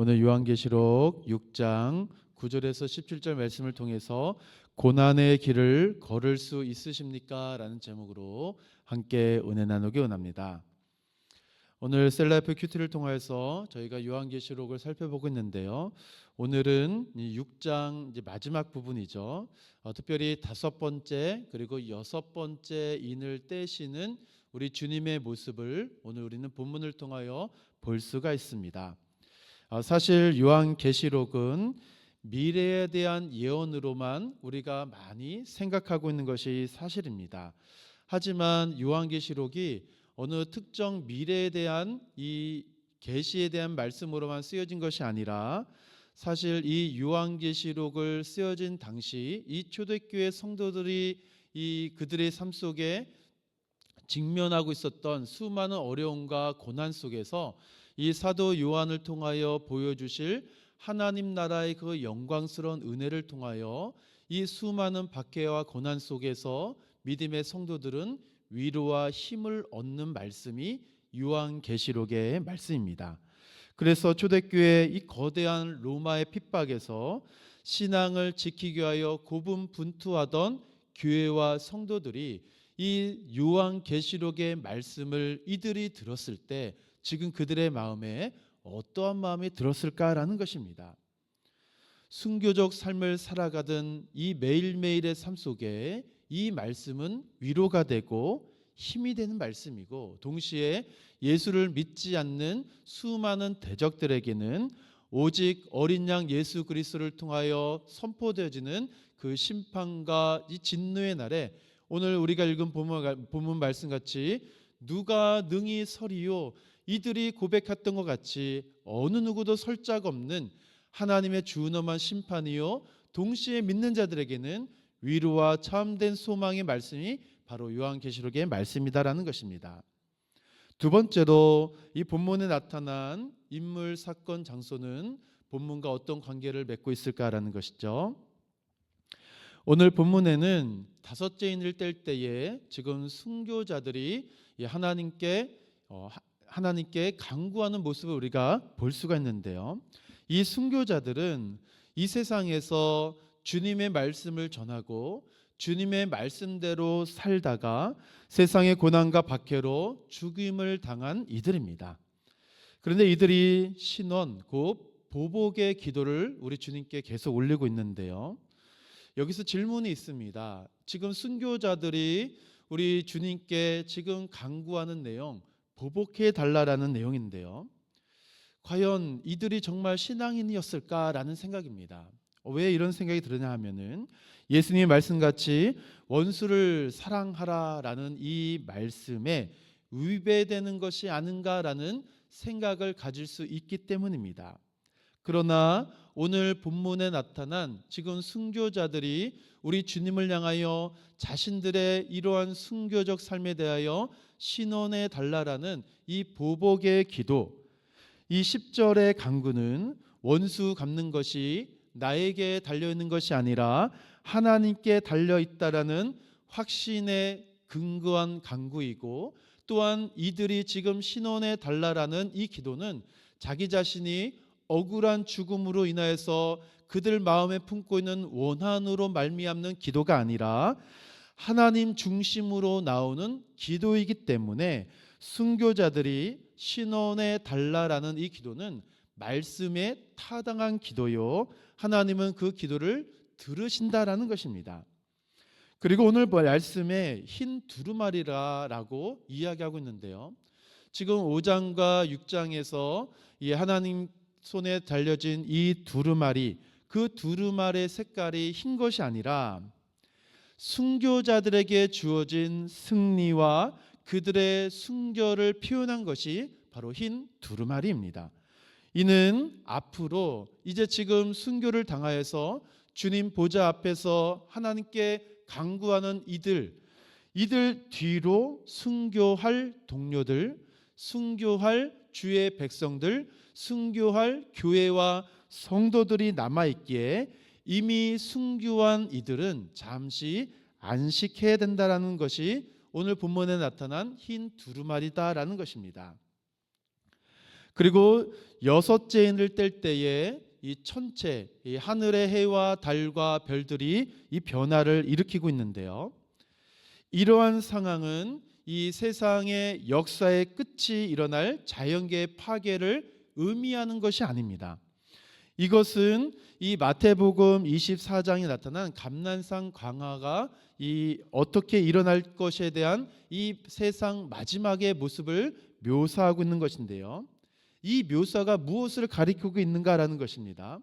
오늘 요한계시록 6장 9절에서 17절 말씀을 통해서 고난의 길을 걸을 수 있으십니까? 라는 제목으로 함께 은혜 나누기 원합니다. 오늘 셀라이프 큐티를 통해서 저희가 요한계시록을 살펴보고 있는데요. 오늘은 이 6장 이제 마지막 부분이죠. 어, 특별히 다섯 번째 그리고 여섯 번째 인을 떼시는 우리 주님의 모습을 오늘 우리는 본문을 통하여 볼 수가 있습니다. 어, 사실 요한계시록은 미래에 대한 예언으로만 우리가 많이 생각하고 있는 것이 사실입니다. 하지만 요한계시록이 어느 특정 미래에 대한 이 계시에 대한 말씀으로만 쓰여진 것이 아니라 사실 이 요한계시록을 쓰여진 당시 이 초대교회 성도들이 이 그들의 삶 속에 직면하고 있었던 수많은 어려움과 고난 속에서 이 사도 요한을 통하여 보여주실 하나님 나라의 그 영광스러운 은혜를 통하여 이 수많은 박해와 고난 속에서 믿음의 성도들은 위로와 힘을 얻는 말씀이 요한 계시록의 말씀입니다. 그래서 초대교회 이 거대한 로마의 핍박에서 신앙을 지키기 위하여 고분분투하던 교회와 성도들이 이 요한 계시록의 말씀을 이들이 들었을 때 지금 그들의 마음에 어떠한 마음이 들었을까라는 것입니다. 순교적 삶을 살아가던 이 매일매일의 삶 속에 이 말씀은 위로가 되고 힘이 되는 말씀이고 동시에 예수를 믿지 않는 수많은 대적들에게는 오직 어린 양 예수 그리스도를 통하여 선포되어지는 그 심판과 이 진노의 날에 오늘 우리가 읽은 본문, 말씀 같이 누가 능히 서리요 이들이 고백했던 것 같이 어느 누구도 설짝 없는 하나님의 준엄한 심판이요 동시에 믿는 자들에게는 위로와 참된 소망의 말씀이 바로 요한계시록의 말씀이다라는 것입니다. 두 번째로 이 본문에 나타난 인물 사건 장소는 본문과 어떤 관계를 맺고 있을까라는 것이죠. 오늘 본문에는 다섯째 인을 뗄 때에 지금 순교자들이 하나님께 어, 하나님께 강구하는 모습을 우리가 볼 수가 있는데요. 이 순교자들은 이 세상에서 주님의 말씀을 전하고 주님의 말씀대로 살다가 세상의 고난과 박해로 죽임을 당한 이들입니다. 그런데 이들이 신원 곧 보복의 기도를 우리 주님께 계속 올리고 있는데요. 여기서 질문이 있습니다. 지금 순교자들이 우리 주님께 지금 강구하는 내용 보복해 달라라는 내용인데요. 과연 이들이 정말 신앙인이었을까라는 생각입니다. 왜 이런 생각이 드느냐 하면은 예수님의 말씀같이 원수를 사랑하라라는 이 말씀에 위배되는 것이 아닌가라는 생각을 가질 수 있기 때문입니다. 그러나 오늘 본문에 나타난 지금 순교자들이 우리 주님을 향하여 자신들의 이러한 순교적 삶에 대하여 신원해 달라라는 이 보복의 기도 이 10절의 강구는 원수 갚는 것이 나에게 달려 있는 것이 아니라 하나님께 달려 있다라는 확신에 근거한 강구이고 또한 이들이 지금 신원해 달라라는 이 기도는 자기 자신이 억울한 죽음으로 인하여서 그들 마음에 품고 있는 원한으로 말미암는 기도가 아니라 하나님 중심으로 나오는 기도이기 때문에 순교자들이 신원에 달라라는 이 기도는 말씀에 타당한 기도요. 하나님은 그 기도를 들으신다라는 것입니다. 그리고 오늘 말씀에 흰 두루마리라라고 이야기하고 있는데요. 지금 5장과 6장에서 이 하나님 손에 달려진 이 두루마리 그 두루마리의 색깔이 흰 것이 아니라 순교자들에게 주어진 승리와 그들의 순교를 표현한 것이 바로 흰 두루마리입니다. 이는 앞으로 이제 지금 순교를 당하여서 주님 보좌 앞에서 하나님께 강구하는 이들, 이들 뒤로 순교할 동료들, 순교할 주의 백성들, 순교할 교회와 성도들이 남아 있기에 이미 순교한 이들은 잠시 안식해야 된다라는 것이 오늘 본문에 나타난 흰 두루마리다라는 것입니다. 그리고 여섯째 인을 뗄 때에 이 천체, 이 하늘의 해와 달과 별들이 이 변화를 일으키고 있는데요. 이러한 상황은 이 세상의 역사의 끝이 일어날 자연계의 파괴를 의미하는 것이 아닙니다. 이것은 이 마태복음 24장에 나타난 감난상 광화가 이 어떻게 일어날 것에 대한 이 세상 마지막의 모습을 묘사하고 있는 것인데요. 이 묘사가 무엇을 가리키고 있는가라는 것입니다.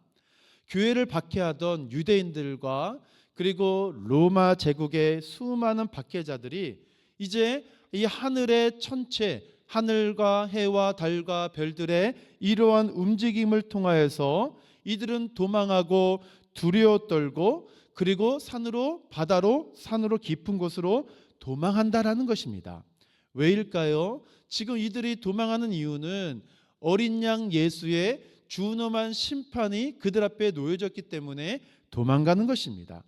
교회를 박해하던 유대인들과 그리고 로마 제국의 수많은 박해자들이 이제 이 하늘의 천체, 하늘과 해와 달과 별들의 이러한 움직임을 통하여서 이들은 도망하고 두려워 떨고 그리고 산으로 바다로 산으로 깊은 곳으로 도망한다라는 것입니다. 왜일까요? 지금 이들이 도망하는 이유는 어린 양 예수의 준엄한 심판이 그들 앞에 놓여졌기 때문에 도망가는 것입니다.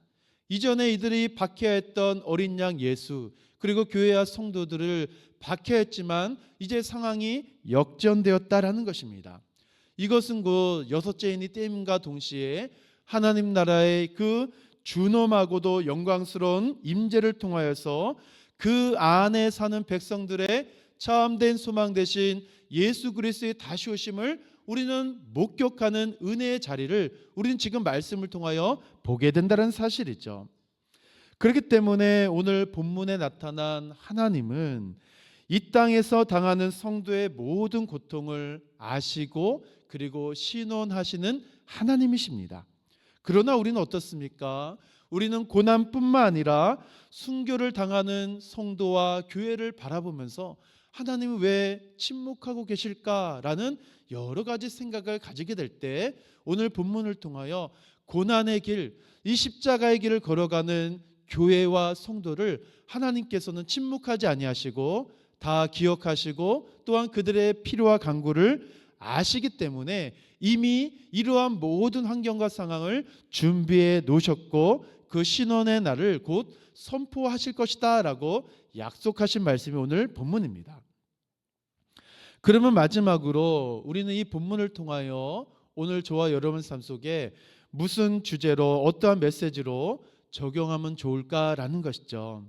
이전에 이들이 박해했던 어린 양 예수 그리고 교회와 성도들을 박해했지만 이제 상황이 역전되었다라는 것입니다. 이것은 그 여섯째 인이 땜과 동시에 하나님 나라의 그 준엄하고도 영광스러운 임재를 통하여서 그 안에 사는 백성들의 참된 소망 대신 예수 그리스도의 다시 오심을 우리는 목격하는 은혜의 자리를 우리는 지금 말씀을 통하여 보게 된다는 사실이죠. 그렇기 때문에 오늘 본문에 나타난 하나님은 이 땅에서 당하는 성도의 모든 고통을 아시고 그리고 신원하시는 하나님이십니다. 그러나 우리는 어떻습니까? 우리는 고난뿐만 아니라 순교를 당하는 성도와 교회를 바라보면서 하나님이 왜 침묵하고 계실까라는 여러 가지 생각을 가지게 될 때 오늘 본문을 통하여 고난의 길, 이 십자가의 길을 걸어가는 교회와 성도를 하나님께서는 침묵하지 아니하시고 다 기억하시고 또한 그들의 필요와 간구를 아시기 때문에 이미 이러한 모든 환경과 상황을 준비해 놓으셨고 그 신원의 날을 곧 선포하실 것이다라고 약속하신 말씀이 오늘 본문입니다. 그러면 마지막으로 우리는 이 본문을 통하여 오늘 저와 여러분 삶 속에 무슨 주제로 어떠한 메시지로 적용하면 좋을까라는 것이죠.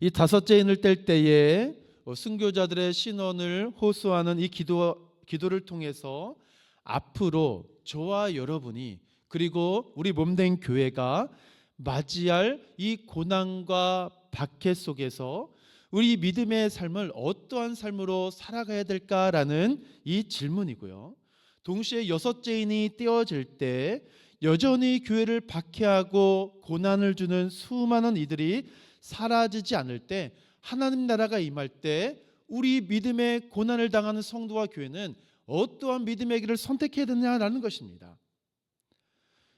이 다섯째 인을 뗄 때에 순교자들의 신원을 호소하는 이 기도 기도를 통해서 앞으로 저와 여러분이 그리고 우리 몸된 교회가 맞이할 이 고난과 박해 속에서 우리 믿음의 삶을 어떠한 삶으로 살아가야 될까라는 이 질문이고요. 동시에 여섯째 인이 떼어질 때 여전히 교회를 박해하고 고난을 주는 수많은 이들이 사라지지 않을 때 하나님 나라가 임할 때 우리 믿음의 고난을 당하는 성도와 교회는 어떠한 믿음의 길을 선택해야 되냐라는 것입니다.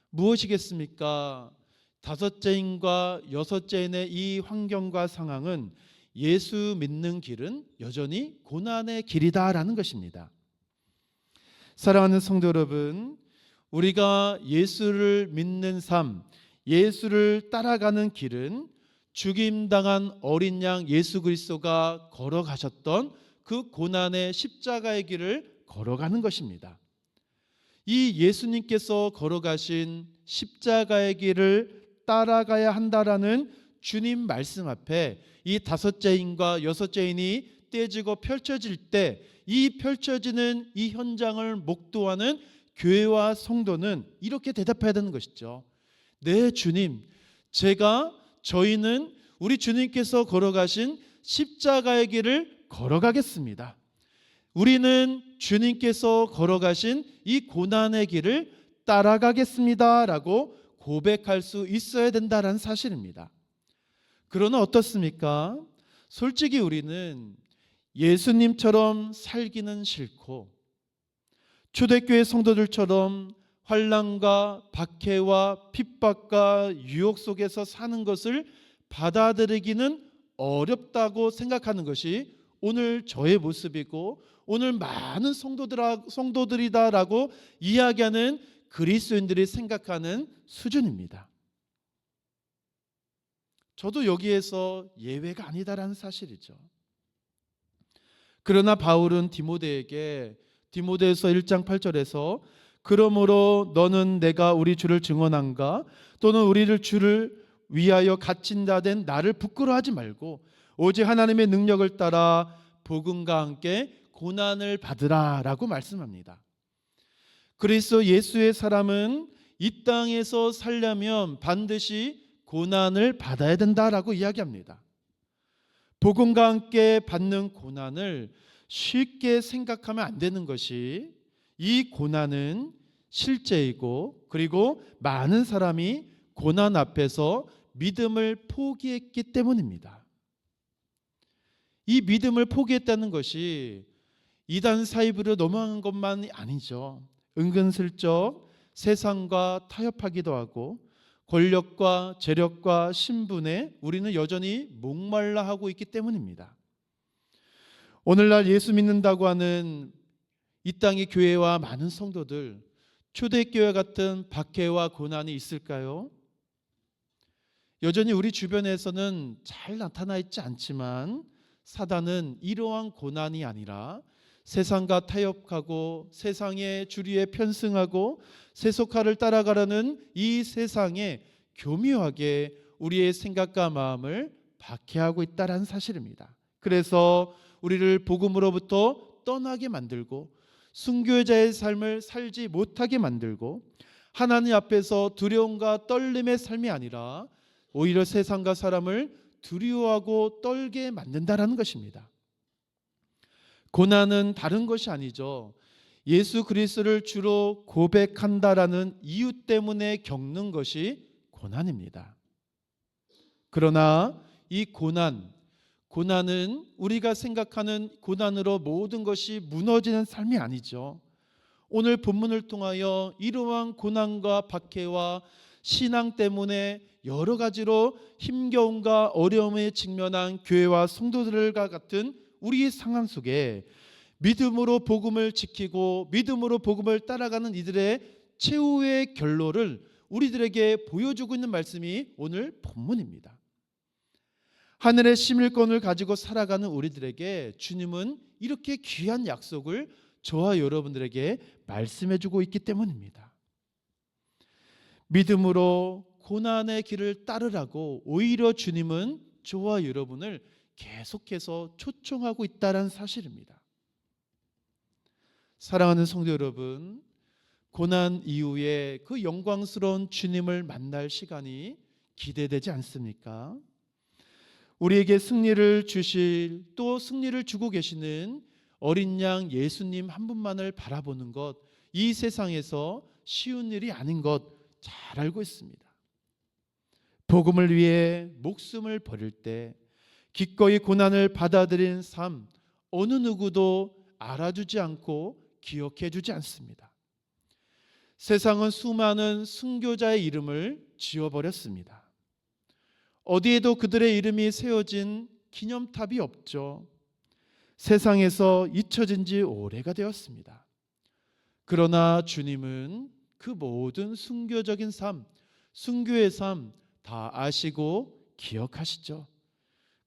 무엇이겠습니까? 다섯째인과 여섯째인의 이 환경과 상황은 예수 믿는 길은 여전히 고난의 길이다라는 것입니다. 사랑하는 성도 여러분, 우리가 예수를 믿는 삶, 예수를 따라가는 길은 죽임당한 어린 양 예수 그리스도가 걸어가셨던 그 고난의 십자가의 길을 걸어가는 것입니다. 이 예수님께서 걸어가신 십자가의 길을 따라가야 한다라는 주님 말씀 앞에 이 다섯째인과 여섯째인이 떼지고 펼쳐질 때 이 펼쳐지는 이 현장을 목도하는 교회와 성도는 이렇게 대답해야 되는 것이죠. 네, 주님. 제가 저희는 우리 주님께서 걸어가신 십자가의 길을 걸어가겠습니다. 우리는 주님께서 걸어가신 이 고난의 길을 따라가겠습니다라고 고백할 수 있어야 된다라는 사실입니다. 그러나 어떻습니까? 솔직히 우리는 예수님처럼 살기는 싫고 초대교회 성도들처럼 환란과 박해와 핍박과 유혹 속에서 사는 것을 받아들이기는 어렵다고 생각하는 것이 오늘 저의 모습이고 오늘 많은 성도들아, 성도들이다라고 이야기하는 그리스도인들이 생각하는 수준입니다. 저도 여기에서 예외가 아니다라는 사실이죠. 그러나 바울은 디모데에게 디모데에서 1장 8절에서 그러므로 너는 내가 우리 주를 증언한가 또는 우리를 주를 위하여 갇힌 자된 나를 부끄러워하지 말고 오직 하나님의 능력을 따라 복음과 함께 고난을 받으라라고 말씀합니다. 그리스도 예수의 사람은 이 땅에서 살려면 반드시 고난을 받아야 된다라고 이야기합니다. 복음과 함께 받는 고난을 쉽게 생각하면 안 되는 것이 이 고난은 실제이고 그리고 많은 사람이 고난 앞에서 믿음을 포기했기 때문입니다. 이 믿음을 포기했다는 것이 이단 사이브로 넘어간 것만이 아니죠. 은근슬쩍 세상과 타협하기도 하고 권력과 재력과 신분에 우리는 여전히 목말라 하고 있기 때문입니다. 오늘날 예수 믿는다고 하는 이 땅의 교회와 많은 성도들 초대교회 같은 박해와 고난이 있을까요? 여전히 우리 주변에서는 잘 나타나 있지 않지만 사단은 이러한 고난이 아니라 세상과 타협하고 세상의 주리에 편승하고 세속화를 따라가려는 이 세상에 교묘하게 우리의 생각과 마음을 박해하고 있다라는 사실입니다. 그래서 우리를 복음으로부터 떠나게 만들고 순교자의 삶을 살지 못하게 만들고 하나님 앞에서 두려움과 떨림의 삶이 아니라 오히려 세상과 사람을 두려워하고 떨게 만든다라는 것입니다. 고난은 다른 것이 아니죠. 예수 그리스도를 주로 고백한다라는 이유 때문에 겪는 것이 고난입니다. 그러나 이 고난, 고난은 우리가 생각하는 고난으로 모든 것이 무너지는 삶이 아니죠. 오늘 본문을 통하여 이러한 고난과 박해와 신앙 때문에 여러 가지로 힘겨움과 어려움에 직면한 교회와 성도들과 같은 우리의 상황 속에 믿음으로 복음을 지키고 믿음으로 복음을 따라가는 이들의 최후의 결론을 우리들에게 보여주고 있는 말씀이 오늘 본문입니다. 하늘의 심일권을 가지고 살아가는 우리들에게 주님은 이렇게 귀한 약속을 저와 여러분들에게 말씀해 주고 있기 때문입니다. 믿음으로 고난의 길을 따르라고 오히려 주님은 저와 여러분을 계속해서 초청하고 있다는 사실입니다. 사랑하는 성도 여러분, 고난 이후에 그 영광스러운 주님을 만날 시간이 기대되지 않습니까? 우리에게 승리를 주실 또 승리를 주고 계시는 어린 양 예수님 한 분만을 바라보는 것, 이 세상에서 쉬운 일이 아닌 것 잘 알고 있습니다. 복음을 위해 목숨을 버릴 때 기꺼이 고난을 받아들인 삶 어느 누구도 알아주지 않고 기억해 주지 않습니다. 세상은 수많은 순교자의 이름을 지어버렸습니다. 어디에도 그들의 이름이 세워진 기념탑이 없죠. 세상에서 잊혀진 지 오래가 되었습니다. 그러나 주님은 그 모든 순교적인 삶, 순교의 삶 다 아시고 기억하시죠.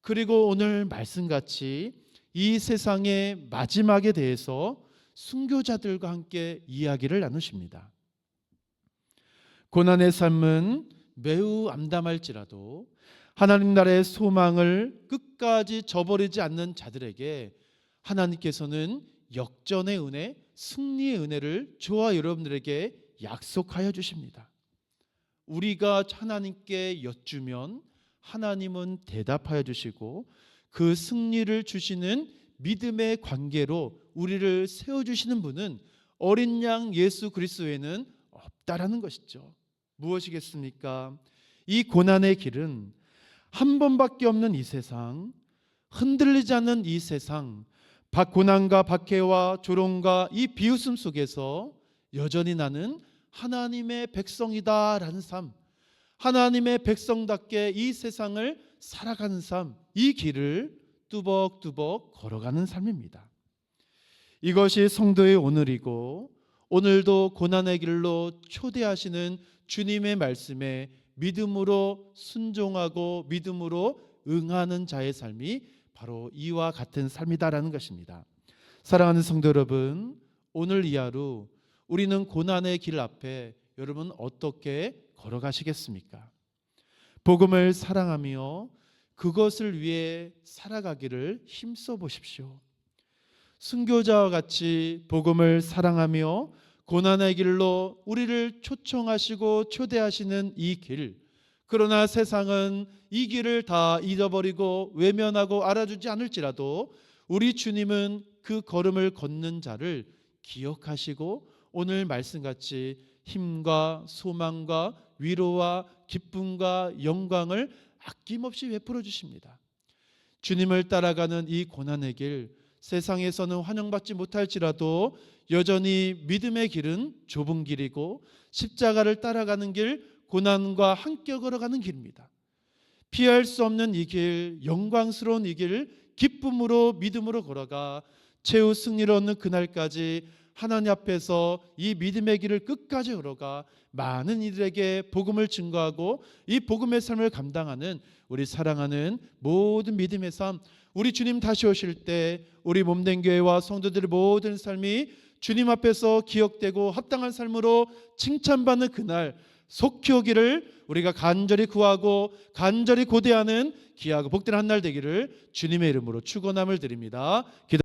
그리고 오늘 말씀같이 이 세상의 마지막에 대해서 순교자들과 함께 이야기를 나누십니다. 고난의 삶은 매우 암담할지라도 하나님 나라의 소망을 끝까지 저버리지 않는 자들에게 하나님께서는 역전의 은혜, 승리의 은혜를 저와 여러분들에게 약속하여 주십니다. 우리가 하나님께 여쭈면 하나님은 대답하여 주시고 그 승리를 주시는 믿음의 관계로 우리를 세워 주시는 분은 어린 양 예수 그리스도에는 없다라는 것이죠. 무엇이겠습니까? 이 고난의 길은 한 번밖에 없는 이 세상, 흔들리지 않는 이 세상, 고난과 박해와 조롱과 이 비웃음 속에서 여전히 나는 하나님의 백성이다라는 삶, 하나님의 백성답게 이 세상을 살아가는 삶, 이 길을 뚜벅뚜벅 걸어가는 삶입니다. 이것이 성도의 오늘이고 오늘도 고난의 길로 초대하시는 주님의 말씀에 믿음으로 순종하고 믿음으로 응하는 자의 삶이 바로 이와 같은 삶이다라는 것입니다. 사랑하는 성도 여러분, 오늘 이 하루 우리는 고난의 길 앞에 여러분 어떻게 걸어가시겠습니까? 복음을 사랑하며 그것을 위해 살아가기를 힘써 보십시오. 순교자와 같이 복음을 사랑하며 고난의 길로 우리를 초청하시고 초대하시는 이 길. 그러나 세상은 이 길을 다 잊어버리고 외면하고 알아주지 않을지라도 우리 주님은 그 걸음을 걷는 자를 기억하시고 오늘 말씀같이 힘과 소망과 위로와 기쁨과 영광을 아낌없이 베풀어 주십니다. 주님을 따라가는 이 고난의 길 세상에서는 환영받지 못할지라도 여전히 믿음의 길은 좁은 길이고 십자가를 따라가는 길 고난과 함께 걸어가는 길입니다. 피할 수 없는 이 길, 영광스러운 이 길, 기쁨으로 믿음으로 걸어가 최후 승리를 얻는 그날까지 하나님 앞에서 이 믿음의 길을 끝까지 걸어가 많은 이들에게 복음을 증거하고 이 복음의 삶을 감당하는 우리 사랑하는 모든 믿음의 삶, 우리 주님 다시 오실 때 우리 몸된 교회와 성도들의 모든 삶이 주님 앞에서 기억되고 합당한 삶으로 칭찬받는 그날 속히 오기를 우리가 간절히 구하고 간절히 고대하는 귀하고 복된 한 날 되기를 주님의 이름으로 축원함을 드립니다. 기도